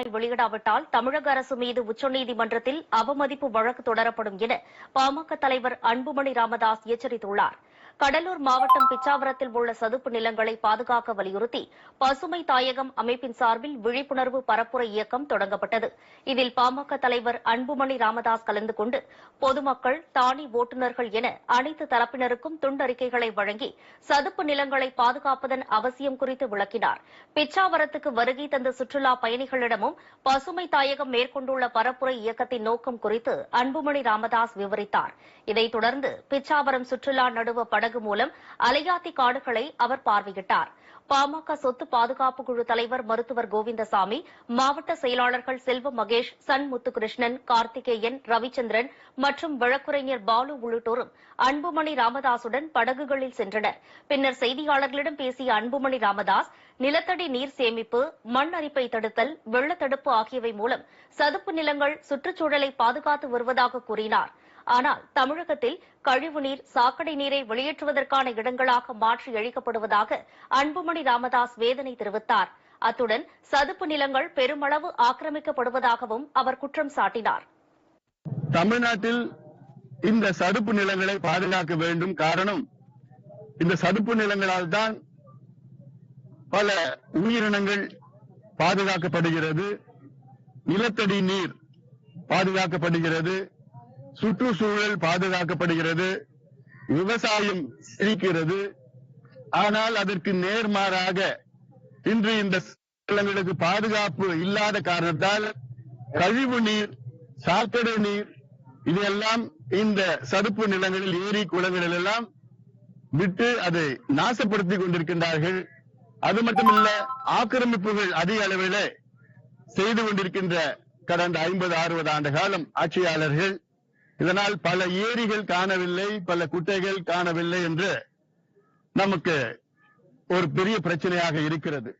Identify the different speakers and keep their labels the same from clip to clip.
Speaker 1: அறிவிப்பாணை வெளியிடாவிட்டால் தமிழக அரசு மீது உச்சநீதிமன்றத்தில் அவமதிப்பு வழக்கு தொடரப்படும் என பாமக தலைவர் அன்புமணி ராமதாஸ் எச்சரித்துள்ளார். கடலூர் மாவட்டம் பிச்சாவரத்தில் உள்ள சதுப்பு நிலங்களை பாதுகாக்க வலியுறுத்தி பசுமை தாயகம் அமைப்பின் சார்பில் விழிப்புணர்வு பரப்புரை இயக்கம் தொடங்கப்பட்டது. இதில் பாமக தலைவர் அன்புமணி ராமதாஸ் கலந்து கொண்டு பொதுமக்கள் தானி ஓட்டுநர்கள் என அனைத்து தரப்பினருக்கும் துண்டறிக்கைகளை வழங்கி சதுப்பு நிலங்களை பாதுகாப்பதன் அவசியம் குறித்து விளக்கினார். பிச்சாவரத்துக்கு வருகை தந்த சுற்றுலா பயணிகளிடமும் பசுமை தாயகம் மேற்கொண்டுள்ள பரப்புரை இயக்கத்தின் நோக்கம் குறித்து அன்புமணி ராமதாஸ் விவரித்தார். இதைத் தொடர்ந்து பிச்சாவரம் சுற்றுலா நடுவ படகு படகு மூலம் அலையாத்தி காடுகளை அவர் பார்வையிட்டார். பாமக சொத்து பாதுகாப்பு குழு தலைவர் மருத்துவர் கோவிந்தசாமி மாவட்ட செயலாளர்கள் செல்வ மகேஷ் சன் முத்துகிருஷ்ணன் கார்த்திகேயன் ரவிச்சந்திரன் மற்றும் வழக்குரைஞர் பாலு உள்ளிட்டோரும் அன்புமணி ராமதாசுடன் படகுகளில் சென்றனர். பின்னர் செய்தியாளர்களிடம் பேசிய அன்புமணி ராமதாஸ் நிலத்தடி நீர் சேமிப்பு மண் அரிப்பை தடுத்தல் வெள்ளத்தடுப்பு ஆகியவை மூலம் சதுப்பு நிலங்கள் சுற்றுச்சூழலை பாதுகாத்து வருவதாக கூறினாா் ஆனால் தமிழகத்தில் கழிவுநீர் சாக்கடை நீரை வெளியேற்றுவதற்கான இடங்களாக மாற்றி அழிக்கப்படுவதாக அன்புமணி ராமதாஸ் வேதனை தெரிவித்தார். அத்துடன் சதுப்பு நிலங்கள் பெருமளவு ஆக்கிரமிக்கப்படுவதாகவும் அவர் குற்றம் சாட்டினார்.
Speaker 2: தமிழ்நாட்டில் இந்த சதுப்பு நிலங்களை பாதுகாக்க வேண்டும். காரணம் இந்த சதுப்பு நிலங்களால் தான் பல உயிரினங்கள் பாதுகாக்கப்படுகிறது. நிலத்தடி நீர் பாதுகாக்கப்படுகிறது. சுற்றுச்சூழல் பாதுகாக்கப்படுகிறது விவசாயம் செழிக்கிறது. ஆனால் அதற்கு நேர்மாறாக இன்று இந்த நிலங்களுக்கு பாதுகாப்பு இல்லாத காரணத்தால் கழிவு நீர் சாக்கடை நீர் இதெல்லாம் இந்த சதுப்பு நிலங்களில் ஏரி குளங்களில் எல்லாம் விட்டு அதை நாசப்படுத்தி கொண்டிருக்கின்றார்கள். அது மட்டுமல்ல ஆக்கிரமிப்புகள் அதிக அளவில் செய்து கொண்டிருக்கின்ற கடந்த ஐம்பது அறுபது ஆண்டு காலம் ஆட்சியாளர்கள் இதனால் பல ஏரிகள் காணவில்லை பல குட்டைகள் காணவில்லை என்று நமக்கு ஒரு பெரிய பிரச்சனையாக இருக்கிறது.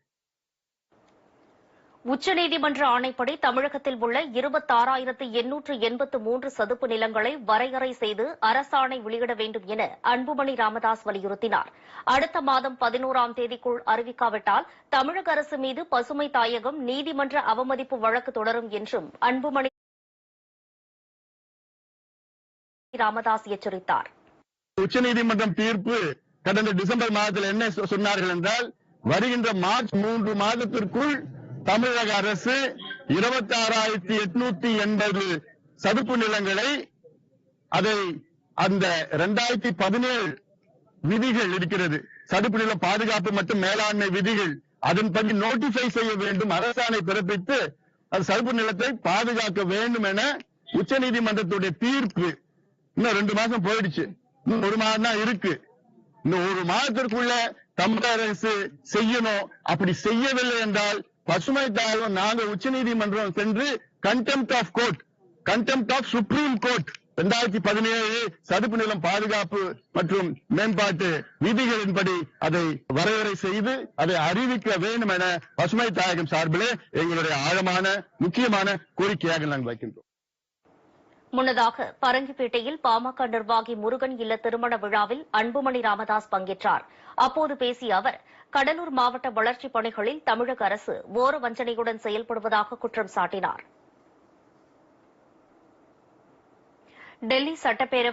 Speaker 1: உச்சநீதிமன்ற ஆணைப்படி தமிழகத்தில் உள்ள இருபத்தாறாயிரத்து எண்ணூற்று எண்பத்து மூன்று சதுப்பு நிலங்களை வரையறை செய்து அரசாணை வெளியிட வேண்டும் என அன்புமணி ராமதாஸ் வலியுறுத்தினார். அடுத்த மாதம் பதினோராம் தேதிக்குள் அறிவிக்காவிட்டால் தமிழக அரசு மீது பசுமை தாயகம் நீதிமன்ற அவமதிப்பு வழக்கு தொடரும் என்றும் அன்புமணி ராமதாஸ் எச்சரித்தார்.
Speaker 2: உச்சநீதிமன்றம் தீர்ப்பு கடந்த டிசம்பர் மாதத்தில் என்ன சொன்னார்கள் என்றால் வருகின்ற மார்ச் மூன்று மாதத்திற்குள் தமிழக அரசு இருபத்தி ஆறாயிரத்தி எட்நூத்தி எண்பது சதுப்பு நிலங்களை அதை அந்த இரண்டாயிரத்தி பதினேழு விதிகள் இருக்கிறது. சதுப்பு நில பாதுகாப்பு மற்றும் மேலாண்மை விதிகள் அதன்படி நோட்டிஃபை செய்ய வேண்டும். அரசாணை பிறப்பித்து அது சதுப்பு நிலத்தை பாதுகாக்க வேண்டும் என உச்சநீதிமன்றத்துடைய தீர்ப்பு இன்னும் ரெண்டு மாசம் போயிடுச்சு. இன்னும் ஒரு மாதம் தான் இருக்கு. இந்த ஒரு மாதத்திற்குள்ள தமிழக அரசு செய்யணும். அப்படி செய்யவில்லை என்றால் பசுமை தாயம் நாங்க உச்சநீதிமன்றம் சென்று contempt of court contempt of supreme court இரண்டாயிரத்தி பதினேழு சதுப்பு நிலம் பாதுகாப்பு மற்றும் மேம்பாட்டு விதிகளின்படி அதை வரையறை செய்து அதை அறிவிக்க வேண்டும் என பசுமை தாயகம் சார்பிலே எங்களுடைய ஆழமான முக்கியமான கோரிக்கையாக நாங்கள் வைக்கின்றோம்.
Speaker 1: முன்னதாக பரங்கிப்பேட்டையில் பாமக நிர்வாகி முருகன் இல்ல திருமண விழாவில் அன்புமணி ராமதாஸ் பங்கேற்றார். அப்போது பேசிய அவர் கடலூர் மாவட்ட வளர்ச்சிப் பணிகளில் தமிழக அரசு ஓர வஞ்சனையுடன் செயல்படுவதாக குற்றம் சாட்டினார். டெல்லி சட்டப்பேரவை